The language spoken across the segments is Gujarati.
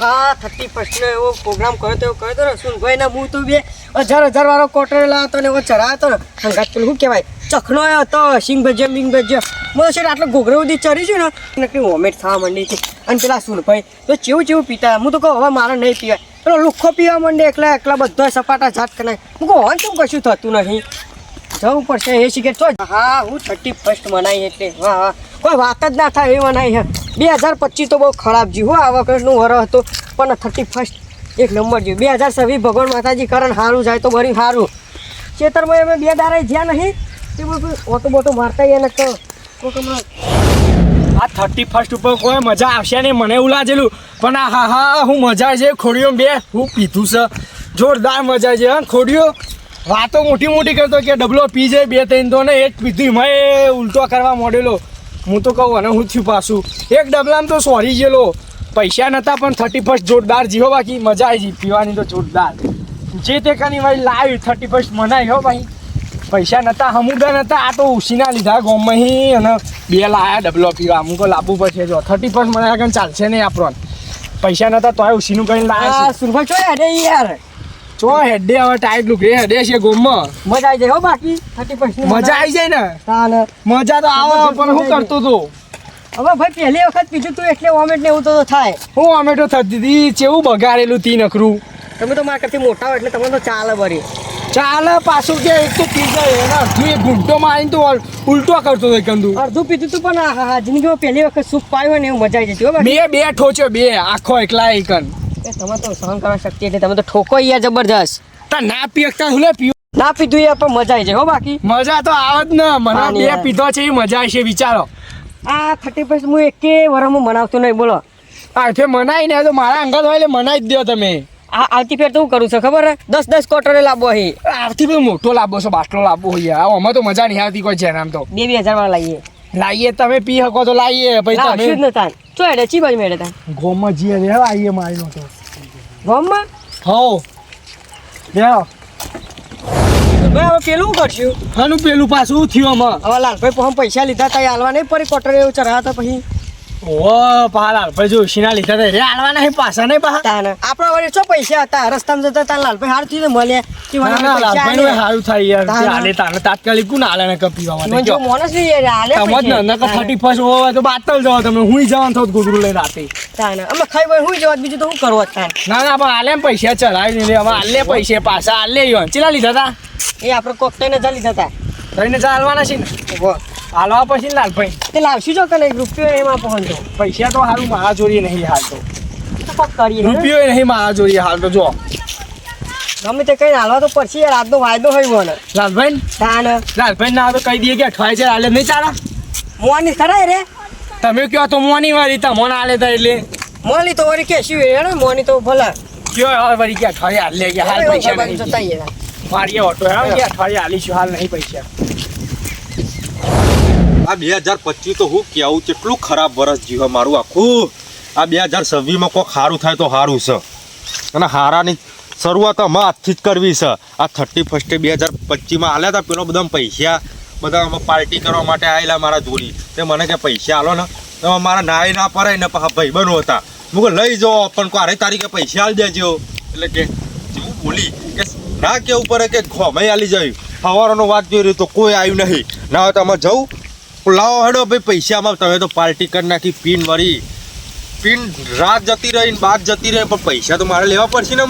હા, થર્ટી ફર્સ્ટનો એવો પ્રોગ્રામ કર્યો તો કર્યો તો ને હું તો બે હજાર હજાર વાળો કોટર હતો ને એવો ચડાવ્યો હતો ને હંગાત પેલું શું કહેવાય? ચખનો હતો સિંગ ભજ્યા, મિંગ છે આટલો ઘોઘરો સુધી ચડી છું ને નકરી થવા માંડી હતી અને પેલા સુનભાઈ તો ચેવું ચેવું પીતા? હું તો કહું, હવે મારે નહીં પીવાય. પેલો લુખ્ખો પીવા માંડે, એકલા એકલા બધા સપાટા જાત કરાય હું કહું કેમ કશું થતું નથી જવું પડશે, એ સિગરેટ તો હા, હું થર્ટી ફર્સ્ટ મનાવી એટલે. હા હા. કોઈ વાત જ ના થાય, એ મનાય હે બે હજાર પચીસ તો બહુ ખરાબ જીવ હો, આ વખતનું વરસ હતો, પણ થર્ટી ફર્સ્ટ એક નંબર જીવ. બે હજાર છવ્વીસ ભગવાન માતાજી કરણ સારું જાય તો બરી સારું ખેતરમાં અમે બે દારે જ્યાં નહીં, તે બધું ઓટો બોટો મારતા એને તો આ થર્ટી ફર્સ્ટ ઉપર કોઈ મજા આવશે ને મને એવું લાગેલું. પણ આ હા હા, હું મજા છે, ખોડીઓ બે, હું પીધું છે. જોરદાર મજા છે, હા, ખોડીઓ. વાતો મોટી મોટી કરતો કે ડબલો પી જાય બે, ત્રણ તો ને એક પીધી મેં ઉલટો કરવા માંડેલો. હું તો કહું અને હું થયું પાછું. એક ડબલામાં તો સોરી ગયેલો. પૈસા નતા, પણ થર્ટી ફર્સ્ટ જોરદાર જીવો બાકી. મજા આવી ગઈ. પીવાની તો જોરદાર. જે તે કાની ભાઈ લાવી થર્ટી ફર્સ્ટ મનાય હો ભાઈ. પૈસા નતા, હમુદા નતા. આ તો ઉસીના લીધા ગોમહી અને બે લાયા ડબલો પીવા. અમુક લાવવું પડશે જો. થર્ટી ફર્સ્ટ મને કંઈ ચાલશે નહીં આપણને પૈસા નતા, તોય ઉસીનું કંઈ લાયા સુરભાઈ સુરભા અરે યાર? ચો હેડે હવે ટાઈટ લુક રે હેડે છે ગોમમાં. મજા આવી જાય હો બાકી. થર્ટી ફર્સ્ટ મજા આવી જાય ને? તાને મજા તો આવે પણ હું કરતો તો. હવે ભાઈ પહેલી વખત પીધું તું એટલે વોમિટ ને એવું તો થાય. હું અમેટો થતી હતી. ચેવું બગાડેલું તી નખરું. તમે તો મારા કરતી મોટા હો એટલે તમને તો ચાલે બરી. ચાલે પાછું કે એક તો પી જાય એના અડધું એક ઘૂંટો મારીને તો ઉલટો કરતો હતો કંદુ અડધું પીધું તું પણ જિંદગીમાં પહેલી વખત સૂપ પાયો ને એવું મજા આવી જતી બે બે ઠોચ્યો બે. આખો એકલા એકન એ તમે તો સહન કરવા શક્તિ એટલે તમે તો ઠોકો અહીંયા જબરજસ્ત. તા ના પીકતા હું લે પીવું ના પીધું યાર પણ મજા આવી જાય હો બાકી. મજા તો આવે જ ને. મને હા, બે પીધો છે એ મજા આવશે વિચારો. આ થર્ટી ફર્સ્ટ હું એકે વરમાં મનાવતો નહીં બોલો. આઠે મનાઈ ને તો મારા અંગત હોય એટલે મનાઈ જ દો તમે. આ આવતી ફેર તો હું કરું છું ખબર હે દસ દસ કોટરે લાવો અહીં આવતી ફેર મોટો લાંબો છો બાટલો લાંબો હોય આ આમાં તો મજા નહીં આવતી કોઈ જેનામ તો. બે બે હજાર વાળા લાવીએ લાવીએ તમે પી શકો તો લાવીએ ભાઈ તમે ન થાય. ચો હેડે ચી બાજુ મેળે તાન ગોમાં જીએ રે આવીએ મારી તો. ગોમમાં હો લ્યો. હવે પેલું કરશું હાનું પેલું પાછું થયું આમાં. હવે લાલભાઈ પૈસા લીધા તા હાલવા નહીં પડી કોટરે એવું ચઢાવતા પછી. ઓ પાલા ભાઈ જો શીના લીધા રે આલવા નહીં પાછા નહીં પાછા. તાન. આપણા વડે શું પૈસા હતા? રસ્તામાં જતા તાન લાલભાઈ હાર કે મને ના થાય યાર. તાને. તાત્કાલિક ને જો યાર, સમજ ને ફર્સ્ટ હોય તો બાતલ જાઓ તમે. હું જવાનું થતું ગુગરું લઈને રાતે. તાન. અમે ખાઈ ભાઈ હું જવા બીજું તો શું કરવા તાન? ના ના પણ આલે પૈસા ચલાવી નહીં લે. હવે આલે પૈસે પાછા આલે યો ચેલા લીધા એ આપણે કોક થઈને ચાલી જતા થઈને ચાલવાના છે ને. હાલવા પછી લાલભાઈ. તે લાવશું જો કે નહીં રૂપિયો એમાં પહોંચો. પૈસા તો હારું મારા જોડી નહીં હાલ તો તો કરીએ રૂપિયો નહીં મારા જોડી હાલ તો જો. ગમે તે કઈ હાલવા તો પછી રાતનો વાયદો હોય મને. લાલભાઈ? તાન. લાલભાઈ ના તો કહી દઈએ કે અઠવાડિયે છે હાલે નહીં ચાલા? મોની ખરાય રે. તમે કયો તો મોની વાળી તમને હાલે તા એટલે. મોની તો વળી કેશું હે ને મોની તો ભલે. કયો હવે વળી કે અઠવાડિયે હાલ લે કે હાલ પૈસા નહીં. મારી ઓટો હે અઠવાડિયે હાલીશું હાલ નહીં પૈસા. આ બે હજાર પચીસ તો હું કેવું, કેટલું ખરાબ વરસ જીવે મારું આખું. આ બે હજાર છવ્વીસમાં કોઈક સારું થાય તો સારું છે. અને હારાની શરૂઆત અમે આજથી જ કરવી છે. આ થર્ટી ફર્સ્ટે બે હજાર પચીસમાં આલ્યા હતા, પેલો બધા પૈસા બધા અમે પાર્ટી કરવા માટે આવેલા મારા જોડી. તે મને કે પૈસા આલો ને. તો મારા નાય ના પરાય ને ભાઈ ભાઈબંધો હતા. હું લઈ જાઓ, પણ અરે તારીખે પૈસા આલી દેજો. એટલે કે જેવું બોલી કે ના કેવું પડે કે ઘોમાઈ આલી જાય. સવારનો વાત જોઈ રહ્યું તો કોઈ આવ્યું નહીં. ના હોય તો અમે જવું. લાવો હેડો ભાઈ, પૈસામાં તમે તો પાર્ટી કરી નાખી, પીન વળી પીન રાત જતી રહી બાદ જતી રહી, પણ પૈસા તો મારે લેવા પડશે ને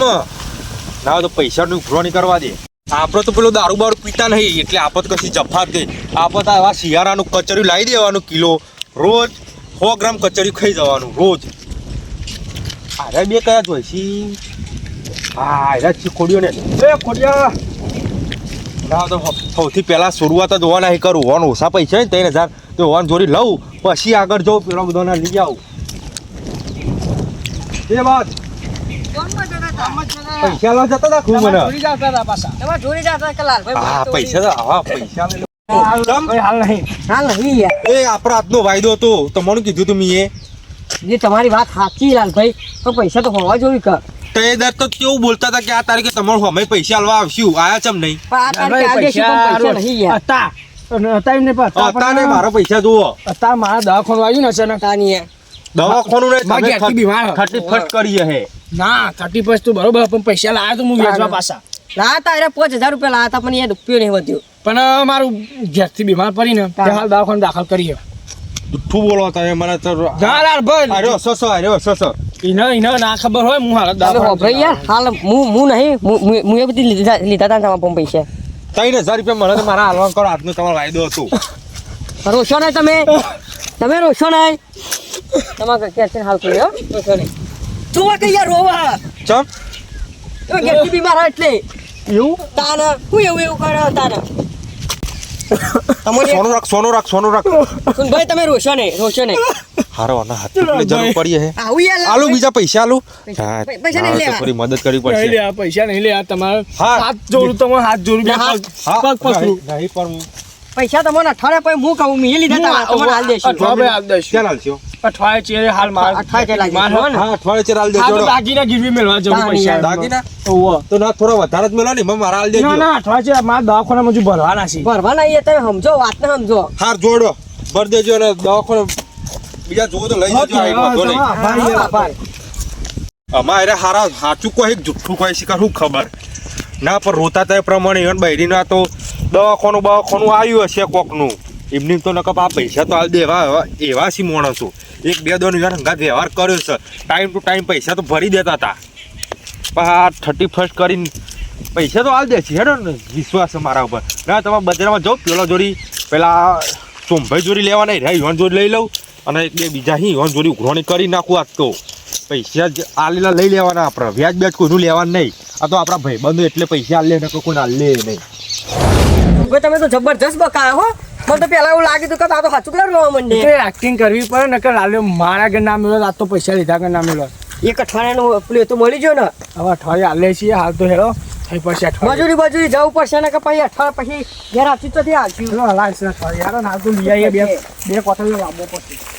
ના તો પૈસાનું ઉઘરો નહીં કરવા દે. આપણે તો પેલું દારૂ બારૂ પીતા નહીં, એટલે આપત કશી જફાત દે આપત આવા શિયાળાનું કચરિયું લાવી દેવાનું કિલો. રોજ સો ગ્રામ કચરિયું ખાઈ જવાનું, રોજ. અરે બે કયા જોઈશી? હા છે ખોડિયો ને એ ખોડિયા! ના તો સૌથી પહેલા શરૂઆત જ હોવાના કરું. હોન ઓછા પૈસા ને ત્રણ હજાર તો હોન જોડી લઉં. પછી આગળ જવું પેલો બધો લઈ આવું. એ વાત. પૈસા લો જતા હતા ખૂબ મને જોડી જતા હા પૈસા તો હા પૈસા એ તમારું કીધું તું મીએ. તમારી વાત સાચી લાલભાઈ. પણ પૈસા તો હોવા જોઈએ કે તો દર તો કેવું બોલતા હતા કે આ તારીખે તમારું અમે પૈસા આલવા આવશું આયા ચમ નહીં. હતા. હતા હતા હતા મારા પૈસા જુઓ. હતા મારા દવાખાનું આવ્યું ને અચાનક. દવાખાનું નહીં બીમાર હે. ના ફર્સ્ટ તો બરોબર પણ પૈસા લાવ્યા તો હું વેચવા પાછા. લાતા અરે પાંચ હજાર રૂપિયા લાતા પણ એ રૂપિયો નહીં વધ્યો. પણ મારું ઘેરથી બીમાર પડીને હાલ દવાખાને દાખલ કરીએ. જુઠ્ઠું બોલો તમે મને તો ના અરે સો સો અરે સો સો એને એને ના ખબર હોય હું હાલત હોભળો યાર હાલ હું હું નહીં હું- એ બધી લીધા લીધા હતા તમારા પૈસા ત્રણ હજાર રૂપિયા મળે તો મારા હાલવા કરો આજનો તમારો વાયદો હતો રોશો નહીં તમે તમે રોશો નહીં તમારે ક્યાં હાલ કર્યો રોશો નહીં તું કે યાર રોવા ચમ તમે બીમાર એટલે એવું તાને હું એવું એવું કર્યો તાને સોનું રાખ સોનું રાખ સોનું રાખ ભાઈ તમે રોશો નહીં રોશો નહીં હારો આના હાથ એટલે જરૂર પડી હે. આલુ બીજા પૈસા આલુ. પૈસા- નહીં લેવા. થોડી મદદ કરવી પડશે. નહીં લેવા પૈસા નહીં લેવા તમારે હાથ જોડું તમારે હાથ જોડું બે હા. પગ પગ પકડું. નહીં પણ પૈસા તમને અઠવાડિયા પછી હું કહું મેં લીધા હતા તમારે હાલ દેશું. અઠવાડે હાલ દઈશું. ક્યાં હાલશો? અઠવાડે ચેરે હાલ માર. અઠવાડે લાગી માર જશે, હા અઠવાડે ચેરે હાલ હા દેજો દાગીના ગીરવી મેળવા જવું પૈસા. દાગીના? ઓવો. તો ના થોડા વધારે જ મેળવા ને એમાં મારા હાલ દેજો. ના ના અઠવાડિયે મારા દવાખાના મજુ ભરવાના છે. ભરવાના એ તમે સમજો વાતને સમજો. હાર જોડો. ભર દેજો ને દવાખાને બીજા જોવો તો લઈ જજો આ વાંધો નહીં. અમારે હારા સાચું કોઈ જુઠ્ઠું કોઈ શીખર શું ખબર? ના પણ રોતા તે પ્રમાણે ઇવન બૈરીના તો દવાખાનું બવાખાનું આવ્યું હશે કોકનું. એમની તો નકપ આ પૈસા તો હાલ દેવા એવા- સી માણસો. એક બે દોન યાર હંગાત વ્યવહાર કર્યો છે. ટાઈમ ટુ ટાઈમ પૈસા તો ભરી દેતા હતા પણ આ થર્ટી ફર્સ્ટ કરીને પૈસા તો હાલ દે છે હેડો ને વિશ્વાસ છે મારા ઉપર. ના તમે બજારમાં જાઓ પેલા જોડી પેલા સોમભાઈ જોડી લેવા નહીં રહ્યા જોડી લઈ લઉં. અને એક બે બીજા હી હોન જોડી ઉઘરોણી કરી નાખું આજ તો. પૈસા જ આલેલા લઈ લેવાના આપણે. વ્યાજ બ્યાજ કોઈનું લેવાનું નહીં. આ તો આપણા ભાઈબંધો એટલે પૈસા આલે ને કોઈ આલે નહીં. તમે તો જબરજસ્ત બકા હો. મને તો પેલા એવું લાગ્યું કે આ તો સાચું કરવા રોવા માંડે એક્ટિંગ કરવી પડે ને કે લાલ્યો મારા ઘર ના મેળો આ તો પૈસા લીધા ઘર ના મેળો. એક અઠવાડિયાનું પેલું એ તો મળી ગયો ને. હવે અઠવાડિયે હાલે છીએ હાલ તો હેરો મજૂરી મજૂરી જવું પડશે ને કે પછી અઠવાડિયા પછી ઘેર આપી તો ત્યાં આવશું હાલ તો લઈ આવીએ બે બે કોથળીઓ લાવવો પડશે.